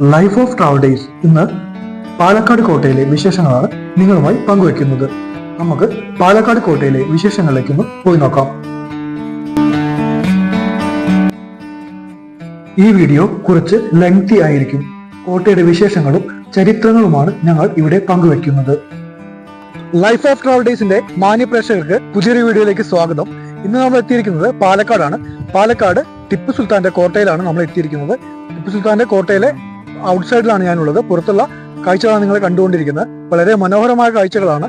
Life of travel days ഇന്ന് പാലക്കാട് കോട്ടയിലെ വിശേഷങ്ങളാണ് നിങ്ങളുമായി പങ്കുവെക്കുന്നത് നമുക്ക് പാലക്കാട് കോട്ടയിലെ വിശേഷങ്ങളിലേക്ക് ഒന്ന് പോയി നോക്കാം. ഈ വീഡിയോ കുറച്ച് ലെങ്തി ആയിരിക്കും. കോട്ടയുടെ വിശേഷങ്ങളും ചരിത്രങ്ങളുമാണ് ഞങ്ങൾ ഇവിടെ പങ്കുവെക്കുന്നത് ലൈഫ് ഓഫ് ട്രാവൽ ഡേയ്സിന്റെ മാന്യ പ്രേക്ഷകർക്ക് പുതിയൊരു വീഡിയോയിലേക്ക് സ്വാഗതം. ഇന്ന് നമ്മൾ എത്തിയിരിക്കുന്നത് പാലക്കാടാണ്. പാലക്കാട് ടിപ്പു സുൽത്താന്റെ കോട്ടയിലാണ് നമ്മൾ എത്തിയിരിക്കുന്നത്. ടിപ്പു സുൽത്താന്റെ കോട്ടയിലെ ഔട്ട്സൈഡിലാണ് ഞാനുള്ളത്. പുറത്തുള്ള കാഴ്ചകളാണ് നിങ്ങൾ കണ്ടുകൊണ്ടിരിക്കുന്നത്. വളരെ മനോഹരമായ കാഴ്ചകളാണ്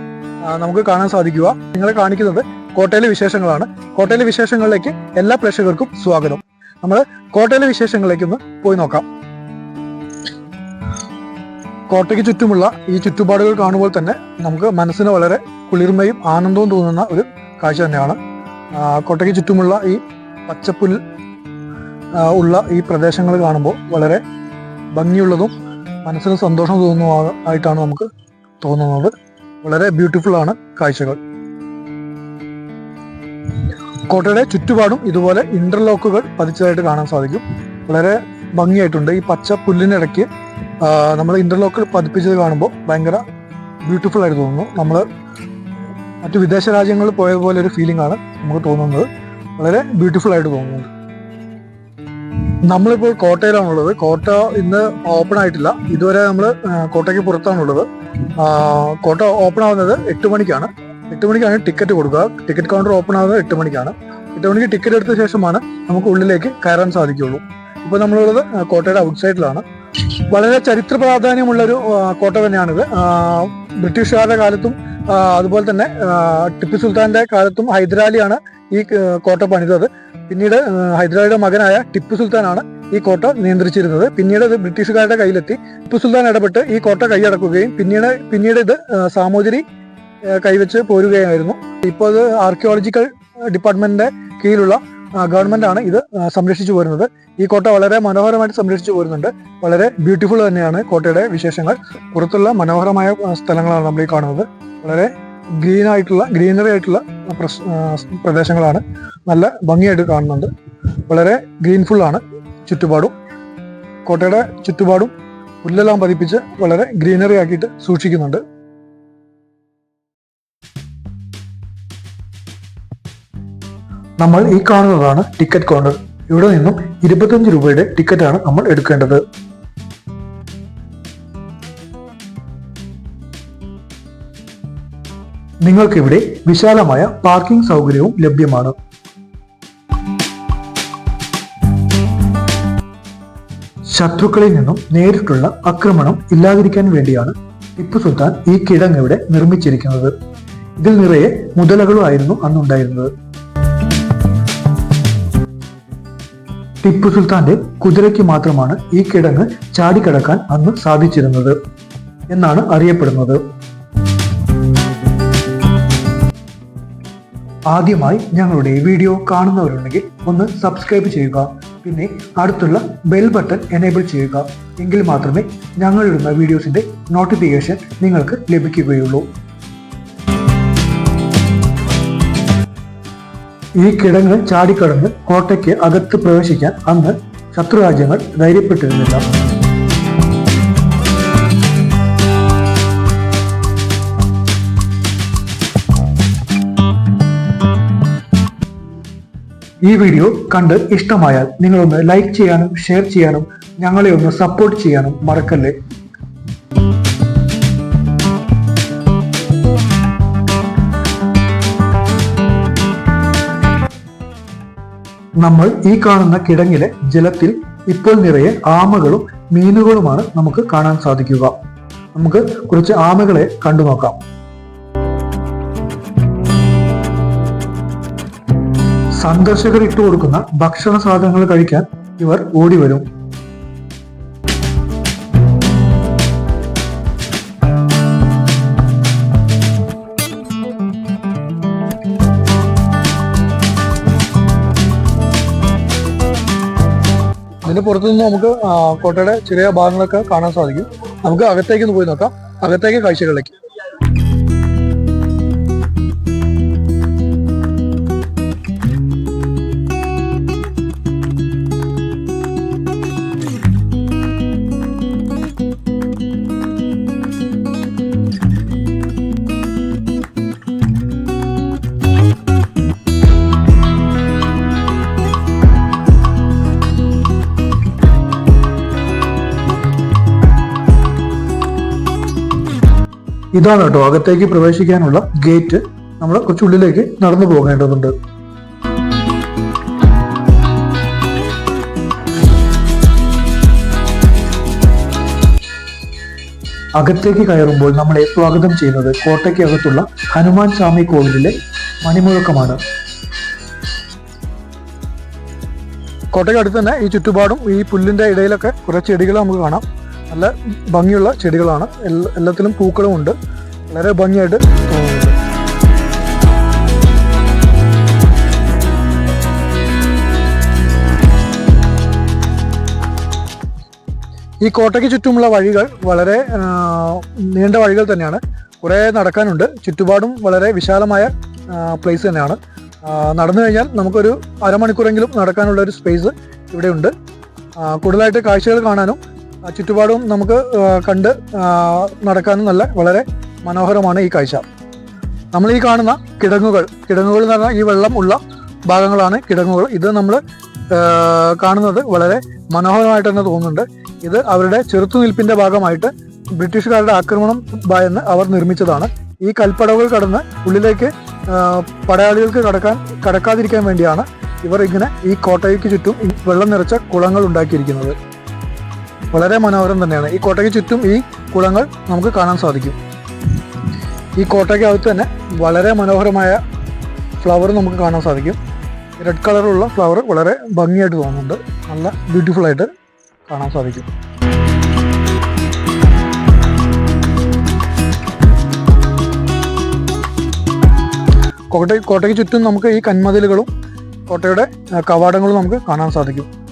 നമുക്ക് കാണാൻ സാധിക്കുക. നിങ്ങളെ കാണിക്കുന്നത് കോട്ടയിലെ വിശേഷങ്ങളാണ്. കോട്ടയിലെ വിശേഷങ്ങളിലേക്ക് എല്ലാ പ്രേക്ഷകർക്കും സ്വാഗതം. നമ്മൾ കോട്ടയിലെ വിശേഷങ്ങളിലേക്ക് ഒന്ന് പോയി നോക്കാം. കോട്ടയ്ക്ക് ചുറ്റുമുള്ള ഈ ചുറ്റുപാടുകൾ കാണുമ്പോൾ തന്നെ നമുക്ക് മനസ്സിന് വളരെ കുളിർമയും ആനന്ദവും തോന്നുന്ന ഒരു കാഴ്ച തന്നെയാണ്. കോട്ടയ്ക്ക് ചുറ്റുമുള്ള ഈ പച്ചപ്പുൽ ഉള്ള ഈ പ്രദേശങ്ങൾ കാണുമ്പോൾ വളരെ ഭംഗിയുള്ളതും മനസ്സിന് സന്തോഷം തോന്നുന്ന ആയിട്ടാണ് നമുക്ക് തോന്നുന്നത്. വളരെ ബ്യൂട്ടിഫുൾ ആണ് കാഴ്ചകൾ. കോട്ടയുടെ ചുറ്റുപാടും ഇതുപോലെ ഇന്റർലോക്കുകൾ പതിച്ചതായിട്ട് കാണാൻ സാധിക്കും. വളരെ ഭംഗിയായിട്ടുണ്ട്. ഈ പച്ച പുല്ലിനിടയ്ക്ക് നമ്മൾ ഇന്റർലോക്കുകൾ പതിപ്പിച്ചത് കാണുമ്പോൾ ഭയങ്കര ബ്യൂട്ടിഫുൾ ആയിട്ട് തോന്നുന്നു. നമ്മൾ മറ്റു വിദേശ രാജ്യങ്ങളിൽ പോയ പോലെ ഒരു ഫീലിംഗ് ആണ് നമുക്ക് തോന്നുന്നത്. വളരെ ബ്യൂട്ടിഫുൾ ആയിട്ട് തോന്നുന്നുണ്ട് നമ്മളിപ്പോൾ കോട്ടയിലാണുള്ളത്. കോട്ട ഇന്ന് ഓപ്പൺ ആയിട്ടില്ല. ഇതുവരെ നമ്മൾ കോട്ടയ്ക്ക് പുറത്താണുള്ളത്. കോട്ട ഓപ്പൺ ആവുന്നത് എട്ട് മണിക്കാണ്. എട്ട് മണിക്കാണ് ടിക്കറ്റ് കൊടുക്കുക. ടിക്കറ്റ് കൗണ്ടർ ഓപ്പൺ ആവുന്നത് എട്ട് മണിക്കാണ്. എട്ട് മണിക്ക് ടിക്കറ്റ് എടുത്ത ശേഷമാണ് നമുക്ക് ഉള്ളിലേക്ക് കയറാൻ സാധിക്കുള്ളൂ ഇപ്പോൾ നമ്മളുള്ളത് കോട്ടയുടെ ഔട്ട്സൈഡിലാണ് വളരെ ചരിത്ര പ്രാധാന്യമുള്ള ഒരു കോട്ട തന്നെയാണിത്. ബ്രിട്ടീഷുകാരുടെ കാലത്തും അതുപോലെ തന്നെ ടിപ്പു സുൽത്താന്റെ കാലത്തും ഹൈദരാലിയാണ് ഈ കോട്ട പണിതത്. പിന്നീട് ഹൈദരാബാദിയുടെ മകനായ ടിപ്പു സുൽത്താനാണ് ഈ കോട്ട നിയന്ത്രിച്ചിരുന്നത്. പിന്നീട് ഇത് ബ്രിട്ടീഷുകാരുടെ കയ്യിലെത്തി. ടിപ്പു സുൽത്താൻ ഇടപെട്ട് ഈ കോട്ട കൈയടക്കുകയും പിന്നീട് പിന്നീട് ഇത് സാമൂതിരി കൈവച്ച് പോരുകയായിരുന്നു. ഇപ്പോൾ ഇത് ആർക്കിയോളജിക്കൽ ഡിപ്പാർട്ട്മെന്റിന്റെ കീഴിലുള്ള ഗവൺമെന്റ് ആണ് ഇത് സംരക്ഷിച്ചു പോരുന്നത്. ഈ കോട്ട വളരെ മനോഹരമായിട്ട് സംരക്ഷിച്ചു പോരുന്നുണ്ട്. വളരെ ബ്യൂട്ടിഫുൾ തന്നെയാണ് കോട്ടയുടെ വിശേഷങ്ങൾ. പുറത്തുള്ള മനോഹരമായ സ്ഥലങ്ങളാണ് നമ്മൾ ഈ കാണുന്നത്. വളരെ ഗ്രീൻ ആയിട്ടുള്ള ഗ്രീനറി ആയിട്ടുള്ള പ്രദേശങ്ങളാണ് നല്ല ഭംഗിയായിട്ട് കാണുന്നുണ്ട്. വളരെ ഗ്രീൻഫുൾ ആണ് ചുറ്റുപാടും. കോട്ടയുടെ ചുറ്റുപാടും പുല്ലെല്ലാം പതിപ്പിച്ച് വളരെ ഗ്രീനറി ആക്കിയിട്ട് സൂക്ഷിക്കുന്നുണ്ട്. നമ്മൾ ഈ കാണുന്നതാണ് ടിക്കറ്റ് കൗണ്ടർ. ഇവിടെ നിന്നും ഇരുപത്തഞ്ച് രൂപയുടെ ടിക്കറ്റാണ് നമ്മൾ എടുക്കേണ്ടത്. നിങ്ങൾക്കിവിടെ വിശാലമായ പാർക്കിംഗ് സൗകര്യവും ലഭ്യമാണ്. ശത്രുക്കളിൽ നിന്നും നേരിട്ടുള്ള ആക്രമണം ഇല്ലാതിരിക്കാൻ വേണ്ടിയാണ് ടിപ്പു സുൽത്താൻ ഈ കിടങ്ങ് ഇവിടെ നിർമ്മിച്ചിരിക്കുന്നത്. ഇതിൽ നിറയെ മുതലകളുമായിരുന്നു അന്നുണ്ടായിരുന്നത്. ടിപ്പു സുൽത്താന്റെ കുതിരയ്ക്ക് മാത്രമാണ് ഈ കിടങ്ങ് ചാടിക്കടക്കാൻ അന്ന് സാധിച്ചിരുന്നത് എന്നാണ് അറിയപ്പെടുന്നത്. ആദ്യമായി ഞങ്ങളുടെ ഈ വീഡിയോ കാണുന്നവരുണ്ടെങ്കിൽ ഒന്ന് സബ്സ്ക്രൈബ് ചെയ്യുക. പിന്നെ അടുത്തുള്ള ബെൽ ബട്ടൺ എനേബിൾ ചെയ്യുക. എങ്കിൽ മാത്രമേ ഞങ്ങളിടുന്ന വീഡിയോസിന്റെ നോട്ടിഫിക്കേഷൻ നിങ്ങൾക്ക് ലഭിക്കുകയുള്ളൂ. ഈ കിടങ്ങൾ ചാടിക്കടന്ന് കോട്ടയ്ക്ക് അകത്ത് പ്രവേശിക്കാൻ അന്ന് ശത്രുരാജ്യങ്ങൾ ധൈര്യപ്പെട്ടിരുന്നില്ല. ഈ വീഡിയോ കണ്ട് ഇഷ്ടമായാൽ നിങ്ങളൊന്ന് ലൈക്ക് ചെയ്യാനും ഷെയർ ചെയ്യാനും ഞങ്ങളെ ഒന്ന് സപ്പോർട്ട് ചെയ്യാനും മറക്കല്ലേ? നമ്മൾ ഈ കാണുന്ന കിടങ്ങിലെ ജലത്തിൽ ഇപ്പോൾ നിറയെ ആമകളും മീനുകളുമാണ് നമുക്ക് കാണാൻ സാധിക്കുക. നമുക്ക് കുറച്ച് ആമകളെ കണ്ടു നോക്കാം. സന്ദർശകർ ഇട്ടു കൊടുക്കുന്ന ഭക്ഷണ സാധനങ്ങൾ കഴിക്കാൻ ഇവർ ഓടി വരും. ഇതിന്റെ പുറത്തുനിന്ന് നമുക്ക് കോട്ടയുടെ ചെറിയ ഭാഗങ്ങളൊക്കെ കാണാൻ സാധിക്കും. നമുക്ക് അകത്തേക്ക് പോയി നോക്കാം. അകത്തേക്ക് കാഴ്ചകളിലേക്ക്. ഇതാണ് കേട്ടോ അകത്തേക്ക് പ്രവേശിക്കാനുള്ള ഗേറ്റ്. നമ്മൾ കുറച്ചുള്ളിലേക്ക് നടന്നു പോകേണ്ടതുണ്ട്. അകത്തേക്ക് കയറുമ്പോൾ നമ്മളെ സ്വാഗതം ചെയ്യുന്നത് കോട്ടയ്ക്കകത്തുള്ള ഹനുമാൻ സ്വാമി കോവിലിലെ മണിമുഴക്കമാണ്. കോട്ടയ്ക്ക് അടുത്ത് തന്നെ ഈ ചുറ്റുപാടും ഈ പുല്ലിന്റെ ഇടയിലൊക്കെ കുറേ ചെടികൾ നമുക്ക് കാണാം. നല്ല ഭംഗിയുള്ള ചെടികളാണ്. എല്ലാ- എല്ലാത്തിലും പൂക്കളും ഉണ്ട് വളരെ ഭംഗിയായിട്ട് തോന്നുന്നുണ്ട് ഈ കോട്ടയ്ക്ക് ചുറ്റുമുള്ള വഴികൾ വളരെ നീണ്ട വഴികൾ തന്നെയാണ്. കുറേ നടക്കാനുണ്ട്. ചുറ്റുപാടും വളരെ വിശാലമായ പ്ലേസ് തന്നെയാണ്. നടന്നു കഴിഞ്ഞാൽ നമുക്കൊരു അരമണിക്കൂറെങ്കിലും നടക്കാനുള്ള ഒരു സ്പേസ് ഇവിടെയുണ്ട് കൂടുതലായിട്ട് കാഴ്ചകൾ കാണാനും ചുറ്റുപാടും നമുക്ക് കണ്ട് നടക്കാനും നല്ല വളരെ മനോഹരമാണ് ഈ കാഴ്ച. നമ്മൾ ഈ കാണുന്ന കിടങ്ങുകൾ കിടങ്ങുകൾ എന്ന് പറഞ്ഞാൽ ഈ വെള്ളം ഉള്ള ഭാഗങ്ങളാണ് കിടങ്ങുകൾ. ഇത് നമ്മൾ കാണുന്നത് വളരെ മനോഹരമായിട്ട് തന്നെ തോന്നുന്നുണ്ട്. ഇത് അവരുടെ ചെറുത്തുനിൽപ്പിന്റെ ഭാഗമായിട്ട് ബ്രിട്ടീഷുകാരുടെ ആക്രമണം ഭയന്ന് അവർ നിർമ്മിച്ചതാണ്. ഈ കൽപ്പടവുകൾ കടന്ന് ഉള്ളിലേക്ക് പടയാളികൾക്ക് കടക്കാൻ കടക്കാതിരിക്കാൻ വേണ്ടിയാണ് ഇവർ ഇങ്ങനെ ഈ കോട്ടയ്ക്ക് ചുറ്റും വെള്ളം നിറച്ച കുളങ്ങൾ ഉണ്ടാക്കിയിരിക്കുന്നത്. വളരെ മനോഹരം തന്നെയാണ്. ഈ കോട്ടയ്ക്ക് ചുറ്റും ഈ കുളങ്ങൾ നമുക്ക് കാണാൻ സാധിക്കും. ഈ കോട്ടയ്ക്കകത്ത് തന്നെ വളരെ മനോഹരമായ ഫ്ലവർ നമുക്ക് കാണാൻ സാധിക്കും. റെഡ് കളറുള്ള ഫ്ലവർ വളരെ ഭംഗിയായിട്ട് തോന്നുന്നുണ്ട്. നല്ല ബ്യൂട്ടിഫുൾ ആയിട്ട് കാണാൻ സാധിക്കും. കോട്ട കോട്ടയ്ക്ക് ചുറ്റും നമുക്ക് ഈ കന്മതിലുകളും കോട്ടയുടെ കവാടങ്ങളും നമുക്ക് കാണാൻ സാധിക്കും.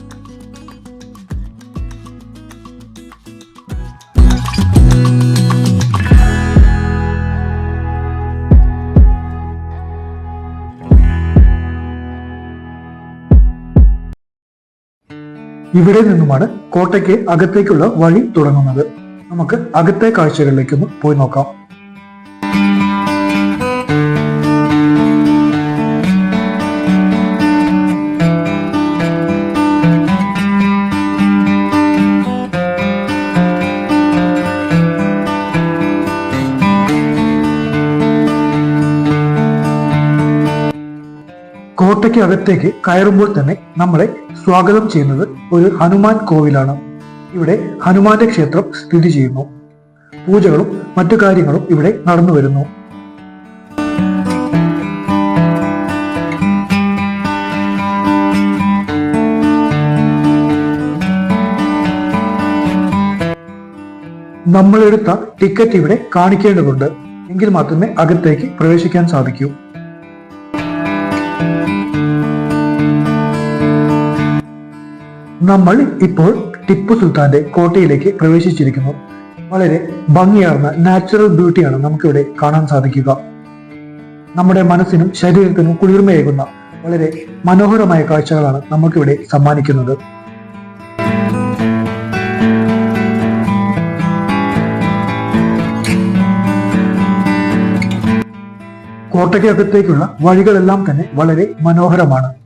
ഇവിടെ നിന്നുമാണ് കോട്ടയ്ക്ക് അകത്തേക്കുള്ള വഴി തുടങ്ങുന്നത്. നമുക്ക് അകത്തെ കാഴ്ചകളിലേക്കൊന്ന് പോയി നോക്കാം. കോട്ടയ്ക്ക് അകത്തേക്ക് കയറുമ്പോൾ തന്നെ നമ്മളെ സ്വാഗതം ചെയ്യുന്നത് ഒരു ഹനുമാൻ കോവിലാണ്. ഇവിടെ ഹനുമാന്റെ ക്ഷേത്രം സ്ഥിതി ചെയ്യുന്നു. പൂജകളും മറ്റു കാര്യങ്ങളും ഇവിടെ നടന്നു വരുന്നു. നമ്മളെടുത്ത ടിക്കറ്റ് ഇവിടെ കാണിക്കേണ്ടതുണ്ട്. എങ്കിൽ മാത്രമേ അകത്തേക്ക് പ്രവേശിക്കാൻ സാധിക്കൂ. നമ്മൾ ഇപ്പോൾ ടിപ്പു സുൽത്താന്റെ കോട്ടയിലേക്ക് പ്രവേശിച്ചിരിക്കുന്നു. വളരെ ഭംഗിയാർന്ന നാച്ചുറൽ ബ്യൂട്ടിയാണ് നമുക്കിവിടെ കാണാൻ സാധിക്കുക. നമ്മുടെ മനസ്സിനും ശരീരത്തിനും കുളിർമയേകുന്ന വളരെ മനോഹരമായ കാഴ്ചകളാണ് നമുക്കിവിടെ സമ്മാനിക്കുന്നത്. കോട്ടയ്ക്കകത്തേക്കുള്ള വഴികളെല്ലാം തന്നെ വളരെ മനോഹരമാണ്.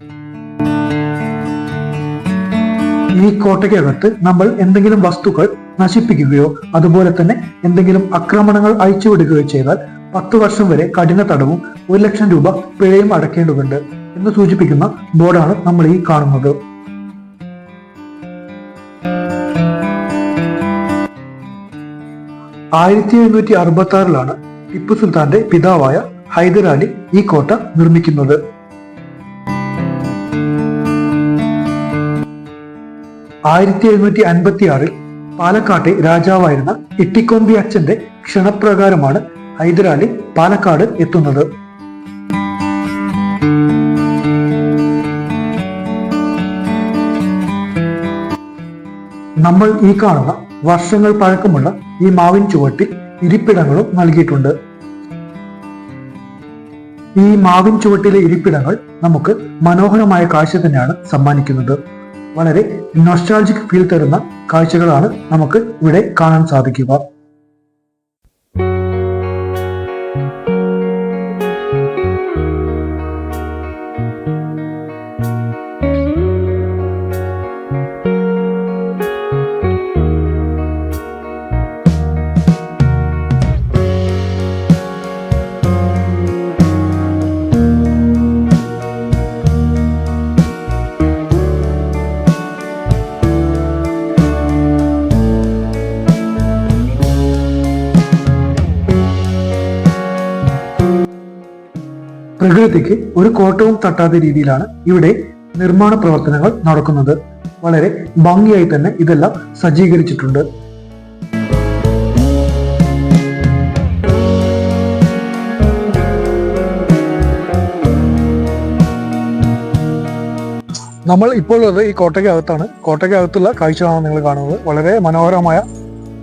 ഈ കോട്ടയ്ക്കകത്ത് നമ്മൾ എന്തെങ്കിലും വസ്തുക്കൾ നശിപ്പിക്കുകയോ അതുപോലെ തന്നെ എന്തെങ്കിലും ആക്രമണങ്ങൾ അയച്ചുവിടുകയോ ചെയ്താൽ പത്ത് വർഷം വരെ കഠിന തടവും ഒരു ലക്ഷം രൂപ പിഴയും അടക്കേണ്ടതുണ്ട് എന്ന് സൂചിപ്പിക്കുന്ന ബോർഡാണ് നമ്മൾ ഈ കാണുന്നത്. ആയിരത്തി എഴുന്നൂറ്റി അറുപത്തി ആറിലാണ് ടിപ്പു സുൽത്താന്റെ പിതാവായ ഹൈദരാലി ഈ കോട്ട നിർമ്മിക്കുന്നത്. ആയിരത്തി എഴുന്നൂറ്റി അൻപത്തി ആറിൽ പാലക്കാട്ടെ രാജാവായിരുന്ന ഇട്ടിക്കൊമ്പി അച്ഛന്റെ ക്ഷണപ്രകാരമാണ് ഹൈദരാലി പാലക്കാട് എത്തുന്നത്. നമ്മൾ ഈ കാണുന്ന വർഷങ്ങൾ പഴക്കമുള്ള ഈ മാവിൻ ചുവട്ടിൽ ഇരിപ്പിടങ്ങളും നൽകിയിട്ടുണ്ട്. ഈ മാവിൻ ചുവട്ടിലെ ഇരിപ്പിടങ്ങൾ നമുക്ക് മനോഹരമായ കാഴ്ച തന്നെയാണ് സമ്മാനിക്കുന്നത്. വളരെ നൊസ്റ്റാൾജിക് ഫീൽ തരുന്ന കാഴ്ചകളാണ് നമുക്ക് ഇവിടെ കാണാൻ സാധിക്കുക. പ്രകൃതിക്ക് ഒരു കോട്ടവും തട്ടാത്ത രീതിയിലാണ് ഇവിടെ നിർമ്മാണ പ്രവർത്തനങ്ങൾ നടക്കുന്നത്. വളരെ ഭംഗിയായി തന്നെ ഇതെല്ലാം സജ്ജീകരിച്ചിട്ടുണ്ട്. നമ്മൾ ഇപ്പോൾ ഉള്ളത് ഈ കോട്ടയ്ക്കകത്താണ്. കോട്ടയ്ക്കകത്തുള്ള കാഴ്ചയാണ് നിങ്ങൾ കാണുന്നത്. വളരെ മനോഹരമായ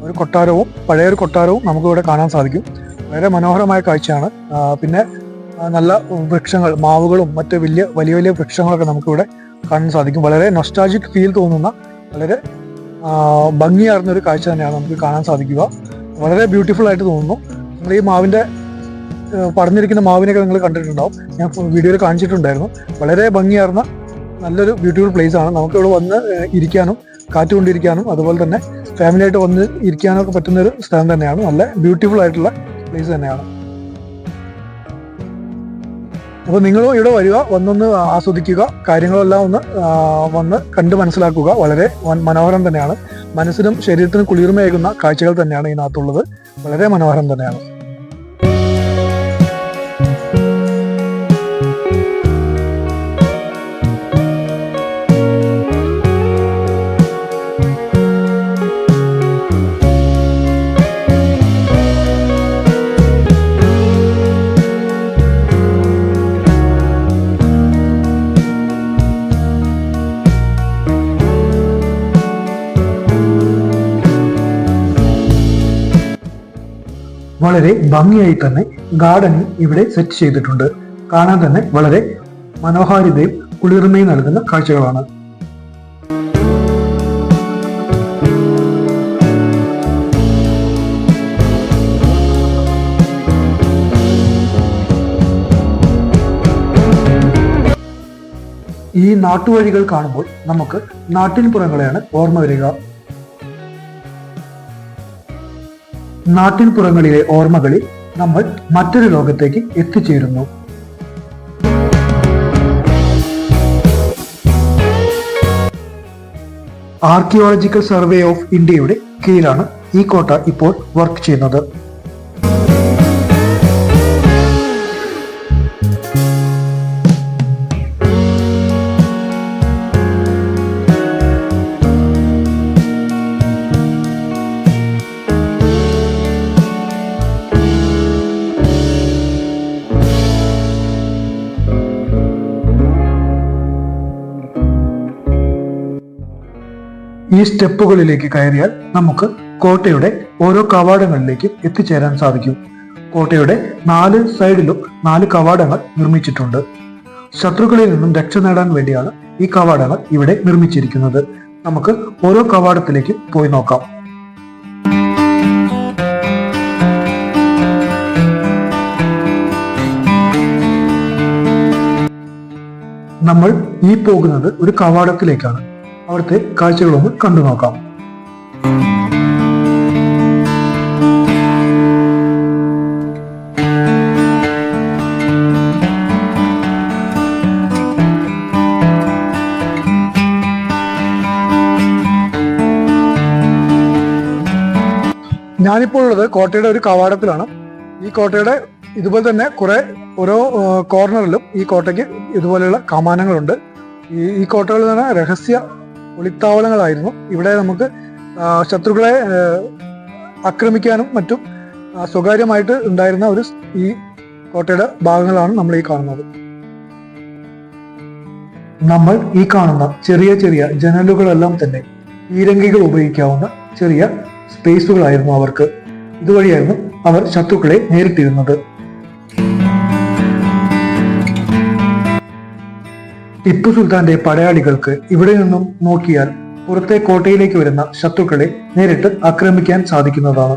ഒരു കൊട്ടാരവും പഴയൊരു കൊട്ടാരവും നമുക്ക് ഇവിടെ കാണാൻ സാധിക്കും. വളരെ മനോഹരമായ കാഴ്ചയാണ്. പിന്നെ നല്ല വൃക്ഷങ്ങൾ മാവുകളും മറ്റ് വലിയ വലിയ വലിയ വൃക്ഷങ്ങളൊക്കെ നമുക്കിവിടെ കാണാൻ സാധിക്കും. വളരെ നൊസ്റ്റാജിക് ഫീൽ തോന്നുന്ന വളരെ ഭംഗിയാർന്ന ഒരു കാഴ്ച തന്നെയാണ് നമുക്ക് കാണാൻ സാധിക്കുക. വളരെ ബ്യൂട്ടിഫുൾ ആയിട്ട് തോന്നുന്നു. നിങ്ങൾ ഈ മാവിന്റെ പറഞ്ഞിരിക്കുന്ന മാവിനൊക്കെ നിങ്ങൾ കണ്ടിട്ടുണ്ടാവും. ഞാൻ വീഡിയോയിൽ കാണിച്ചിട്ടുണ്ടായിരുന്നു. വളരെ ഭംഗിയാർന്ന നല്ലൊരു ബ്യൂട്ടിഫുൾ പ്ലേസ് ആണ്. നമുക്ക് ഇവിടെ വന്ന് ഇരിക്കാനും കാറ്റ് കൊണ്ടിരിക്കാനും അതുപോലെ തന്നെ ഫാമിലിയായിട്ട് വന്ന് ഇരിക്കാനും ഒക്കെ പറ്റുന്ന ഒരു സ്ഥലം തന്നെയാണ്. നല്ല ബ്യൂട്ടിഫുൾ ആയിട്ടുള്ള പ്ലേസ് തന്നെയാണ്. അപ്പോൾ നിങ്ങളും ഇവിടെ വരിക വന്നൊന്ന് ആസ്വദിക്കുക. കാര്യങ്ങളെല്ലാം ഒന്ന് വന്ന് കണ്ട് മനസ്സിലാക്കുക. വളരെ മനോഹരം തന്നെയാണ്. മനസ്സിനും ശരീരത്തിനും കുളിർമയേകുന്ന കാഴ്ചകൾ തന്നെയാണ് ഇതിനകത്തുള്ളത്. വളരെ മനോഹരം തന്നെയാണ്. വളരെ ഭംഗിയായി തന്നെ ഗാർഡനിങ് ഇവിടെ സെറ്റ് ചെയ്തിട്ടുണ്ട്. കാണാൻ തന്നെ വളരെ മനോഹാരിതയും കുളിർമയും നൽകുന്ന കാഴ്ചകളാണ്. ഈ നാട്ടുവഴികൾ കാണുമ്പോൾ നമുക്ക് നാട്ടിൻ പുറങ്ങളെയാണ് ഓർമ്മ വരിക. നാട്ടിൻപുറങ്ങളിലെ ഓർമ്മകളിൽ നമ്മൾ മറ്റൊരു ലോകത്തേക്ക് എത്തിച്ചേരുന്നു. ആർക്കിയോളജിക്കൽ സർവേ ഓഫ് ഇന്ത്യയുടെ കീഴിലാണ് ഈ കോട്ട ഇപ്പോൾ വർക്ക് ചെയ്യുന്നത്. ഈ സ്റ്റെപ്പുകളിലേക്ക് കയറിയാൽ നമുക്ക് കോട്ടയുടെ ഓരോ കവാടങ്ങളിലേക്ക് എത്തിച്ചേരാൻ സാധിക്കും. കോട്ടയുടെ നാല് സൈഡിലും നാല് കവാടങ്ങൾ നിർമ്മിച്ചിട്ടുണ്ട്. ശത്രുക്കളിൽ നിന്നും രക്ഷ നേടാൻ വേണ്ടിയാണ് ഈ കവാടങ്ങൾ ഇവിടെ നിർമ്മിച്ചിരിക്കുന്നത്. നമുക്ക് ഓരോ കവാടത്തിലേക്കും പോയി നോക്കാം. നമ്മൾ ഈ പോകുന്നത് ഒരു കവാടത്തിലേക്കാണ്. അവിടുത്തെ കാഴ്ചകളൊന്ന് കണ്ടു നോക്കാം. ഞാനിപ്പോൾ ഉള്ളത് കോട്ടയുടെ ഒരു കവാടത്തിലാണ്. ഈ കോട്ടയുടെ ഇതുപോലെ തന്നെ കുറെ ഓരോ കോർണറിലും ഈ കോട്ടയ്ക്ക് ഇതുപോലെയുള്ള കമാനങ്ങളുണ്ട്. ഈ ഈ കോട്ടകളിൽ തന്നെ രഹസ്യ ഒളിത്താവളങ്ങളായിരുന്നു. ഇവിടെ നമുക്ക് ശത്രുക്കളെ ആക്രമിക്കാനും മറ്റും സ്വകാര്യമായിട്ട് ഉണ്ടായിരുന്ന ഒരു ഈ കോട്ടയുടെ ഭാഗങ്ങളാണ് നമ്മൾ ഈ കാണുന്നത്. നമ്മൾ ഈ കാണുന്ന ചെറിയ ചെറിയ ജനലുകളെല്ലാം തന്നെ പീരങ്കികൾ ഉപയോഗിക്കാവുന്ന ചെറിയ സ്പേസുകളായിരുന്നു അവർക്ക്. ഇതുവഴിയായിരുന്നു അവർ ശത്രുക്കളെ നേരിട്ടിരുന്നത്. ടിപ്പു സുൽത്താന്റെ പടയാളികൾക്ക് ഇവിടെ നിന്നും നോക്കിയാൽ പുറത്തെ കോട്ടയിലേക്ക് വരുന്ന ശത്രുക്കളെ നേരിട്ട് ആക്രമിക്കാൻ സാധിക്കുന്നതാണ്.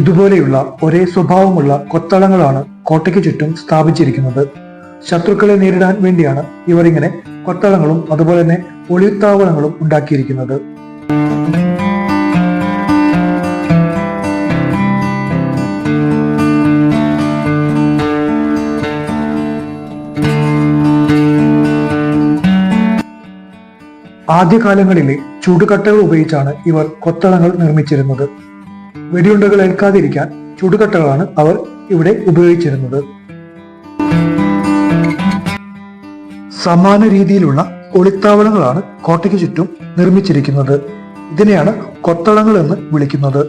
ഇതുപോലെയുള്ള ഒരേ സ്വഭാവമുള്ള കൊത്തളങ്ങളാണ് കോട്ടയ്ക്ക് ചുറ്റും സ്ഥാപിച്ചിരിക്കുന്നത്. ശത്രുക്കളെ നേരിടാൻ വേണ്ടിയാണ് ഇവർ ഇങ്ങനെ കൊത്തളങ്ങളും അതുപോലെ തന്നെ ഒളിത്താവളങ്ങളും ഉണ്ടാക്കിയിരിക്കുന്നത്. ആദ്യകാലങ്ങളിലെ ചുടുകട്ടകൾ ഉപയോഗിച്ചാണ് ഇവർ കൊത്തളങ്ങൾ നിർമ്മിച്ചിരുന്നത്. വെടിയുണ്ടകൾ ഏൽക്കാതിരിക്കാൻ ചുടുകട്ടകളാണ് അവർ ഇവിടെ ഉപയോഗിച്ചിരുന്നത്. സമാന രീതിയിലുള്ള ഒളിത്താവളങ്ങളാണ് കോട്ടയ്ക്ക് ചുറ്റും നിർമ്മിച്ചിരിക്കുന്നത്. ഇതിനെയാണ് കൊത്തളങ്ങൾ എന്ന് വിളിക്കുന്നത്.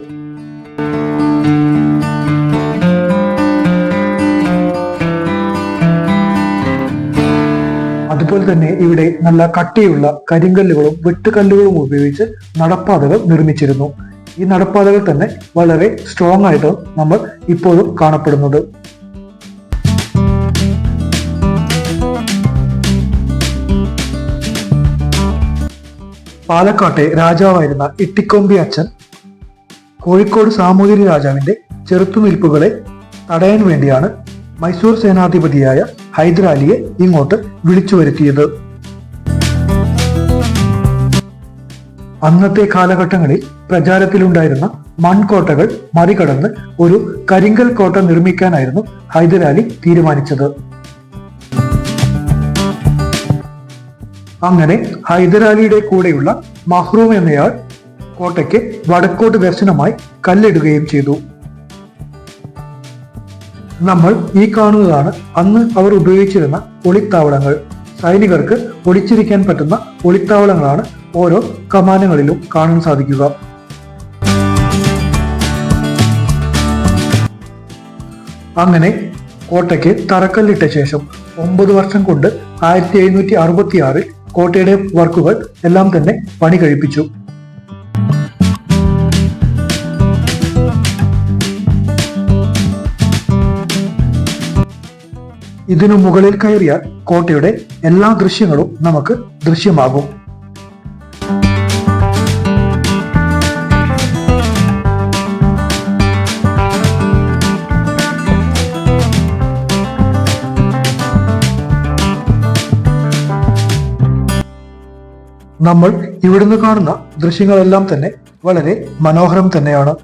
തന്നെ ഇവിടെ നല്ല കട്ടിയുള്ള കരിങ്കല്ലുകളും വെട്ടുകല്ലുകളും ഉപയോഗിച്ച് നടപ്പാതകൾ നിർമ്മിച്ചിരുന്നു. ഈ നടപ്പാതകൾ തന്നെ വളരെ സ്ട്രോങ് ആയിട്ട് നമ്മൾ ഇപ്പോഴും കാണപ്പെടുന്നത്. പാലക്കാട്ടെ രാജാവായിരുന്ന ഇട്ടിക്കൊമ്പി അച്ഛൻ കോഴിക്കോട് സാമൂതിരി രാജാവിന്റെ ചെറുത്തുനിൽപ്പുകളെ തടയാൻ വേണ്ടിയാണ് മൈസൂർ സേനാധിപതിയായ ഹൈദരാലിയെ ഇങ്ങോട്ട് വിളിച്ചു വരുത്തിയത്. അന്നത്തെ കാലഘട്ടങ്ങളിൽ പ്രചാരത്തിലുണ്ടായിരുന്ന മൺകോട്ടകൾ മറികടന്ന് ഒരു കരിങ്കൽ കോട്ട നിർമ്മിക്കാനായിരുന്നു ഹൈദരാലി തീരുമാനിച്ചത്. അങ്ങനെ ഹൈദരാലിയുടെ കൂടെയുള്ള മഹ്റൂം എന്നയാൾ കോട്ടയ്ക്ക് വടക്കോട്ട് ദർശനമായി കല്ലിടുകയും ചെയ്തു. നമ്മൾ ഈ കാണുന്നതാണ് അന്ന് അവർ ഉപയോഗിച്ചിരുന്ന ഒളിത്താവളങ്ങൾ. സൈനികർക്ക് ഒളിച്ചിരിക്കാൻ പറ്റുന്ന ഒളിത്താവളങ്ങളാണ് ഓരോ കമാനങ്ങളിലും കാണാൻ സാധിക്കുക. അങ്ങനെ കോട്ടയ്ക്ക് തറക്കല്ലിട്ട ശേഷം ഒമ്പത് വർഷം കൊണ്ട് ആയിരത്തി എഴുന്നൂറ്റി അറുപത്തി കോട്ടയുടെ വർക്കുകൾ എല്ലാം തന്നെ പണി കഴിപ്പിച്ചു. ഇതിനു മുകളിൽ കയറിയാൽ കോട്ടയുടെ എല്ലാ ദൃശ്യങ്ങളും നമുക്ക് ദൃശ്യമാകും. നമ്മൾ ഇവിടുന്ന് കാണുന്ന ദൃശ്യങ്ങളെല്ലാം തന്നെ വളരെ മനോഹരം തന്നെയാണ്.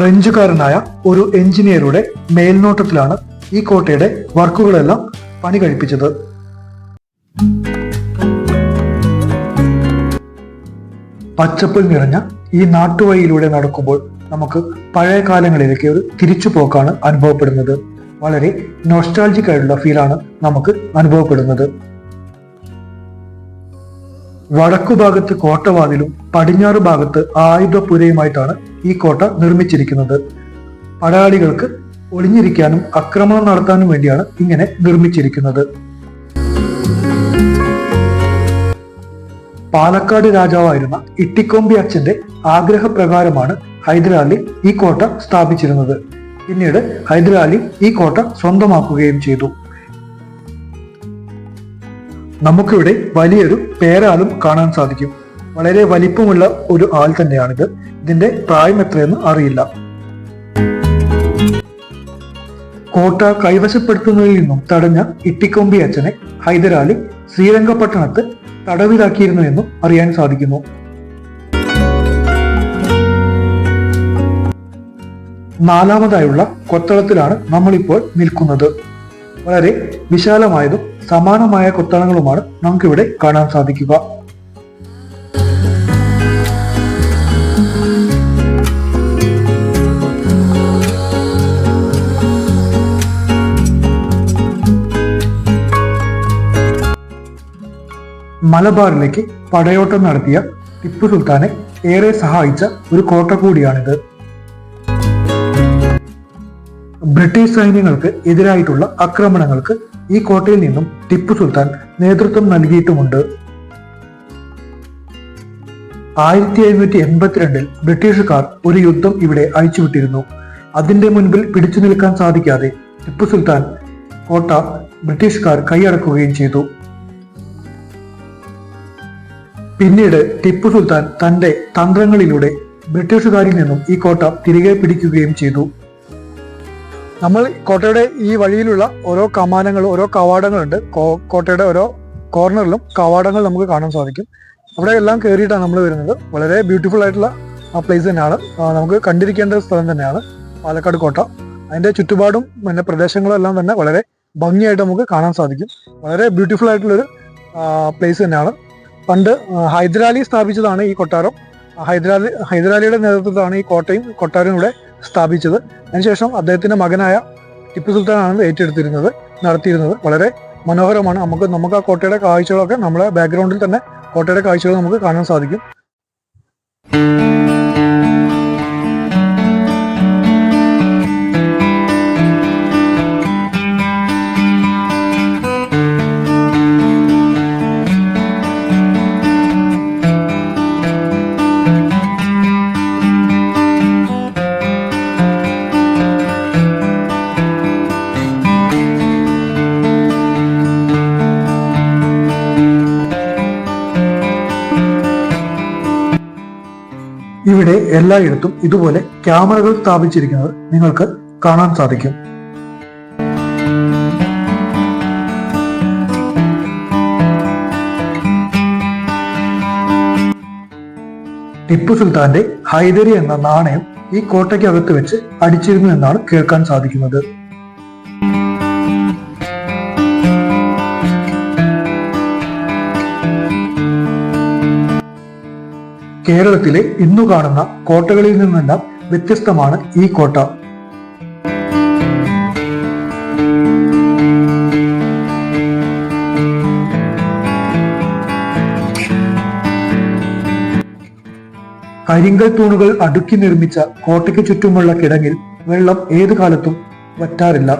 ഫ്രഞ്ചുകാരനായ ഒരു എഞ്ചിനീയറുടെ മേൽനോട്ടത്തിലാണ് ഈ കോട്ടയുടെ വർക്കുകളെല്ലാം പണി കഴിപ്പിച്ചത്. പച്ചപ്പിൽ നിറഞ്ഞ ഈ നാട്ടുവഴിയിലൂടെ നടക്കുമ്പോൾ നമുക്ക് പഴയ കാലങ്ങളിലേക്ക് ഒരു തിരിച്ചുപോക്കാണ് അനുഭവപ്പെടുന്നത്. വളരെ നോസ്റ്റാൾജിക് ആയിട്ടുള്ള ഫീലാണ് നമുക്ക് അനുഭവപ്പെടുന്നത്. വടക്കു ഭാഗത്ത് കോട്ടവാതിലും പടിഞ്ഞാറ് ഭാഗത്ത് ആയുധപുരയുമായിട്ടാണ് ഈ കോട്ട നിർമ്മിച്ചിരിക്കുന്നത്. പടയാളികൾക്ക് ഒളിഞ്ഞിരിക്കാനും ആക്രമണം നടത്താനും വേണ്ടിയാണ് ഇങ്ങനെ നിർമ്മിച്ചിരിക്കുന്നത്. പാലക്കാട് രാജാവായിരുന്ന ഇട്ടിക്കൊമ്പി അച്ഛന്റെ ആഗ്രഹപ്രകാരമാണ് ഹൈദരാലി ഈ കോട്ട സ്ഥാപിച്ചിരുന്നത്. പിന്നീട് ഹൈദരാലി ഈ കോട്ട സ്വന്തമാക്കുകയും ചെയ്തു. നമുക്കിവിടെ വലിയൊരു പേരാലും കാണാൻ സാധിക്കും. വളരെ വലിപ്പമുള്ള ഒരു ആൾ തന്നെയാണിത്. ഇതിന്റെ പ്രായം എത്രയെന്ന് അറിയില്ല. കോട്ട കൈവശപ്പെടുത്തുന്നതിൽ നിന്നും തടഞ്ഞ ഇട്ടിക്കൊമ്പി അച്ഛനെ ഹൈദരാലി ശ്രീരംഗപട്ടണത്ത് തടവിലാക്കിയിരുന്നു എന്നും അറിയാൻ സാധിക്കുന്നു. നാലാമതായുള്ള കൊത്തളത്തിലാണ് നമ്മളിപ്പോൾ നിൽക്കുന്നത്. വളരെ വിശാലമായതും സമാനമായ കൊത്തളങ്ങളുമാണ് നമുക്കിവിടെ കാണാൻ സാധിക്കുക. മലബാറിലേക്ക് പടയോട്ടം നടത്തിയ ടിപ്പു സുൽത്താനെ ഏറെ സഹായിച്ച ഒരു കോട്ട കൂടിയാണിത്. ബ്രിട്ടീഷ് സൈന്യങ്ങൾക്ക് എതിരായിട്ടുള്ള ആക്രമണങ്ങൾക്ക് ഈ കോട്ടയിൽ നിന്നും ടിപ്പു സുൽത്താൻ നേതൃത്വം നൽകിയിട്ടുമുണ്ട്. ആയിരത്തി എഴുന്നൂറ്റി എൺപത്തിരണ്ടിൽ ബ്രിട്ടീഷുകാർ ഒരു യുദ്ധം ഇവിടെ അയച്ചുവിട്ടിരുന്നു അതിന്റെ മുൻപിൽ പിടിച്ചു നിൽക്കാൻ സാധിക്കാതെ ടിപ്പു സുൽത്താൻ കോട്ട ബ്രിട്ടീഷുകാർ കൈയടക്കുകയും ചെയ്തു. പിന്നീട് ടിപ്പു സുൽത്താൻ തന്റെ തന്ത്രങ്ങളിലൂടെ ബ്രിട്ടീഷുകാരിൽ നിന്നും ഈ കോട്ട തിരികെ പിടിക്കുകയും ചെയ്തു. നമ്മൾ കോട്ടയുടെ ഈ വഴിയിലുള്ള ഓരോ കമാനങ്ങൾ ഓരോ കവാടങ്ങളുണ്ട്. കോട്ടയുടെ ഓരോ കോർണറിലും കവാടങ്ങൾ നമുക്ക് കാണാൻ സാധിക്കും. അവിടെ എല്ലാം കയറിയിട്ടാണ് നമ്മൾ വരുന്നത്. വളരെ ബ്യൂട്ടിഫുൾ ആയിട്ടുള്ള ആ പ്ലേസ് തന്നെയാണ്. നമുക്ക് കണ്ടിരിക്കേണ്ട സ്ഥലം തന്നെയാണ് പാലക്കാട് കോട്ട. അതിന്റെ ചുറ്റുപാടും പിന്നെ പ്രദേശങ്ങളും എല്ലാം തന്നെ വളരെ ഭംഗിയായിട്ട് നമുക്ക് കാണാൻ സാധിക്കും. വളരെ ബ്യൂട്ടിഫുൾ ആയിട്ടുള്ളൊരു പ്ലേസ് തന്നെയാണ്. പണ്ട് ഹൈദരാലി സ്ഥാപിച്ചതാണ് ഈ കൊട്ടാരം. ഹൈദരാലി ഹൈദരാലിയുടെ നേതൃത്വത്തിലാണ് ഈ കോട്ടയും കൊട്ടാരവും ഇവിടെ സ്ഥാപിച്ചത്. അതിനുശേഷം അദ്ദേഹത്തിന്റെ മകനായ ടിപ്പു സുൽത്താനാണ് ഏറ്റെടുത്തിരുന്നത് നടത്തിയിരുന്നത്. വളരെ മനോഹരമാണ്. നമുക്ക് നമുക്ക് ആ കോട്ടയുടെ കാഴ്ചകളൊക്കെ നമ്മളെ ബാക്ക്ഗ്രൗണ്ടിൽ തന്നെ കോട്ടയുടെ കാഴ്ചകൾ നമുക്ക് കാണാൻ സാധിക്കും. ഇവിടെ എല്ലായിടത്തും ഇതുപോലെ ക്യാമറകൾ സ്ഥാപിച്ചിരിക്കുന്നത് നിങ്ങൾക്ക് കാണാൻ സാധിക്കും. ടിപ്പു സുൽത്താന്റെ ഹൈദരി എന്ന നാണയം ഈ കോട്ടയ്ക്കകത്ത് വെച്ച് അടിച്ചിരുന്നു എന്നാണ് കേൾക്കാൻ സാധിക്കുന്നത്. കേരളത്തിലെ ഇന്നു കാണുന്ന കോട്ടകളിൽ നിന്നെല്ലാം വ്യത്യസ്തമാണ് ഈ കോട്ട. കരിങ്കൽ തൂണുകൾ അടുക്കി നിർമ്മിച്ച കോട്ടയ്ക്ക് ചുറ്റുമുള്ള കിടങ്ങിൽ വെള്ളം ഏതു കാലത്തും വറ്റാറില്ല.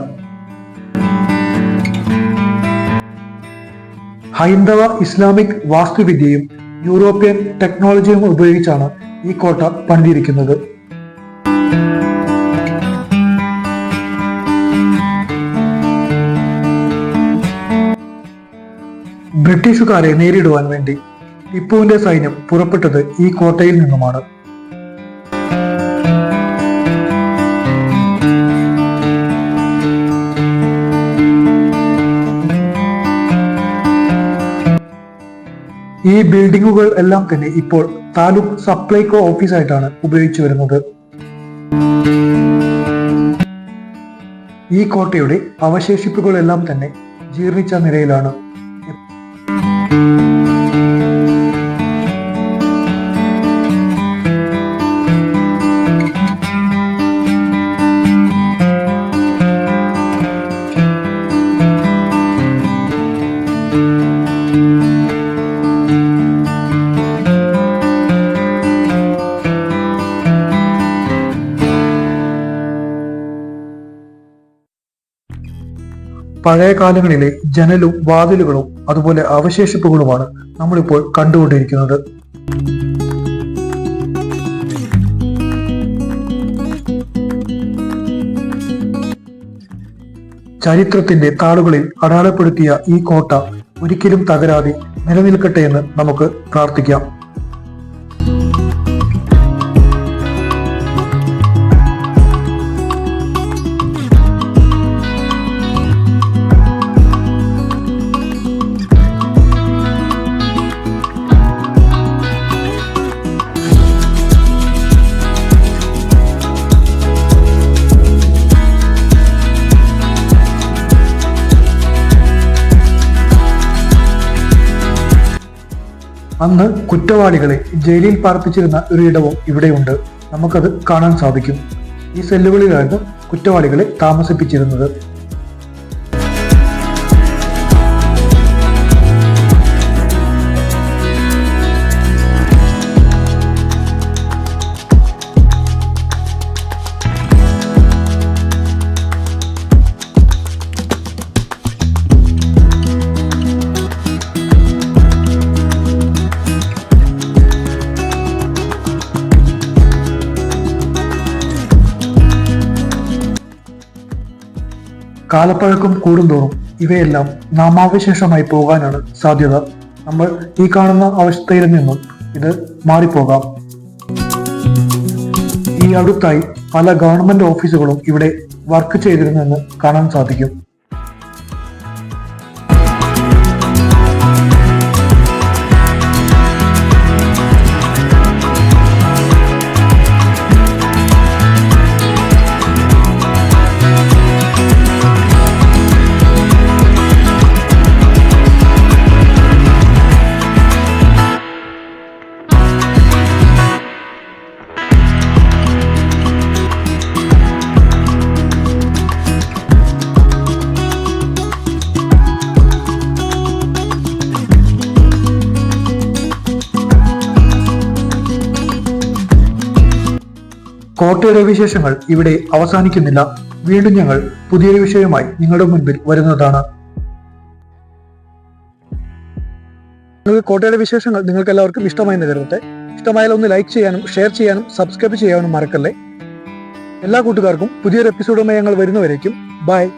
ഹൈന്ദവ ഇസ്ലാമിക് വാസ്തുവിദ്യയും യൂറോപ്യൻ ടെക്നോളജിയും ഉപയോഗിച്ചാണ് ഈ കോട്ട പണിതിരിക്കുന്നത്. ബ്രിട്ടീഷുകാരെ നേരിടുവാൻ വേണ്ടി ടിപ്പുവിന്റെ സൈന്യം പുറപ്പെട്ടത് ഈ കോട്ടയിൽ നിന്നുമാണ്. ഈ ബിൽഡിങ്ങുകൾ എല്ലാം തന്നെ ഇപ്പോൾ താലൂക്ക് സപ്ലൈകോ ഓഫീസായിട്ടാണ് ഉപയോഗിച്ചു വരുന്നത്. ഈ കോട്ടയുടെ അവശേഷിപ്പുകളെല്ലാം തന്നെ ജീർണിച്ച നിലയിലാണ്. പഴയ കാലങ്ങളിലെ ജനലും വാതിലുകളും അതുപോലെ അവശേഷിപ്പുകളുമാണ് നമ്മളിപ്പോൾ കണ്ടുകൊണ്ടിരിക്കുന്നത്. ചരിത്രത്തിന്റെ താളുകളിൽ അടയാളപ്പെടുത്തിയ ഈ കോട്ട ഒരിക്കലും തകരാതെ നിലനിൽക്കട്ടെ എന്ന് നമുക്ക് പ്രാർത്ഥിക്കാം. അന്ന് കുറ്റവാളികളെ ജയിലിൽ പാർപ്പിച്ചിരുന്ന ഒരു ഇടവും ഇവിടെയുണ്ട്. നമുക്കത് കാണാൻ സാധിക്കും. ഈ സെല്ലുകളിലായിരുന്നു കുറ്റവാളികളെ താമസിപ്പിച്ചിരുന്നത്. കാലപ്പഴക്കം കൂടുന്തോറും ഇവയെല്ലാം നാമാവശേഷമായി പോകാനാണ് സാധ്യത. നമ്മൾ ഈ കാണുന്ന അവസ്ഥയിൽ നിന്നും ഇത് മാറിപ്പോകാം. ഈ അടുത്തായി പല ഗവൺമെന്റ് ഓഫീസുകളും ഇവിടെ വർക്ക് ചെയ്തിരുന്നെന്ന് കാണാൻ സാധിക്കും. കോട്ടയുടെ വിശേഷങ്ങൾ ഇവിടെ അവസാനിക്കുന്നില്ല. വീണ്ടും ഞങ്ങൾ പുതിയൊരു വിഷയവുമായി നിങ്ങളുടെ മുൻപിൽ വരുന്നതാണ്. കോട്ടയുടെ വിശേഷങ്ങൾ നിങ്ങൾക്ക് എല്ലാവർക്കും ഇഷ്ടമായി കരുതട്ടെ. ഇഷ്ടമായാലും ഒന്ന് ലൈക്ക് ചെയ്യാനും ഷെയർ ചെയ്യാനും സബ്സ്ക്രൈബ് ചെയ്യാനും മറക്കല്ലേ. എല്ലാ കൂട്ടുകാർക്കും പുതിയൊരു എപ്പിസോഡുമായി ഞങ്ങൾ വരുന്നവരേക്കും. ബൈ